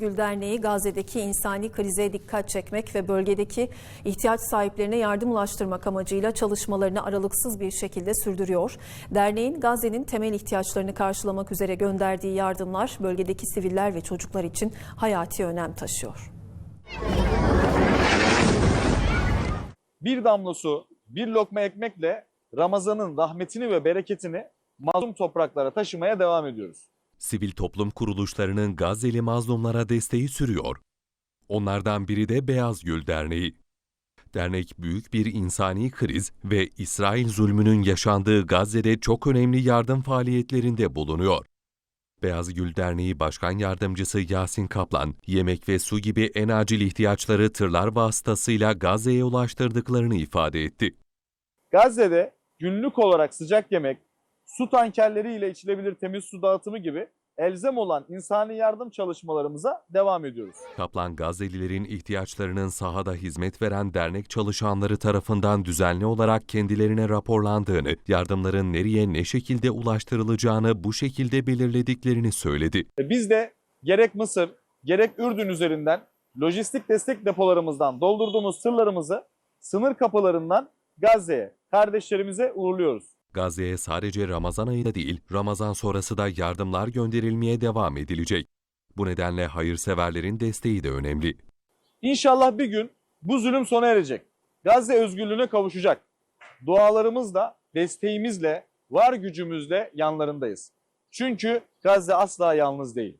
Gül Derneği Gazze'deki insani krize dikkat çekmek ve bölgedeki ihtiyaç sahiplerine yardım ulaştırmak amacıyla çalışmalarını aralıksız bir şekilde sürdürüyor. Derneğin Gazze'nin temel ihtiyaçlarını karşılamak üzere gönderdiği yardımlar bölgedeki siviller ve çocuklar için hayati önem taşıyor. Bir damla su, bir lokma ekmekle Ramazan'ın rahmetini ve bereketini mazlum topraklara taşımaya devam ediyoruz. Sivil toplum kuruluşlarının Gazze'li mazlumlara desteği sürüyor. Onlardan biri de Beyaz Gül Derneği. Dernek büyük bir insani kriz ve İsrail zulmünün yaşandığı Gazze'de çok önemli yardım faaliyetlerinde bulunuyor. Beyaz Gül Derneği Başkan Yardımcısı Yasin Kaplan, yemek ve su gibi en acil ihtiyaçları tırlar vasıtasıyla Gazze'ye ulaştırdıklarını ifade etti. Gazze'de günlük olarak sıcak yemek, su tankerleriyle içilebilir temiz su dağıtımı gibi elzem olan insani yardım çalışmalarımıza devam ediyoruz. Kaplan Gazze'lilerin ihtiyaçlarının sahada hizmet veren dernek çalışanları tarafından düzenli olarak kendilerine raporlandığını, yardımların nereye ne şekilde ulaştırılacağını bu şekilde belirlediklerini söyledi. Ve Biz de gerek Mısır, gerek Ürdün üzerinden lojistik destek depolarımızdan doldurduğumuz tırlarımızı sınır kapılarından Gazze'ye, kardeşlerimize uğurluyoruz. Gazze'ye sadece Ramazan ayında değil, Ramazan sonrası da yardımlar gönderilmeye devam edilecek. Bu nedenle hayırseverlerin desteği de önemli. İnşallah bir gün bu zulüm sona erecek. Gazze özgürlüğüne kavuşacak. Dualarımızla, desteğimizle, var gücümüzle yanlarındayız. Çünkü Gazze asla yalnız değil.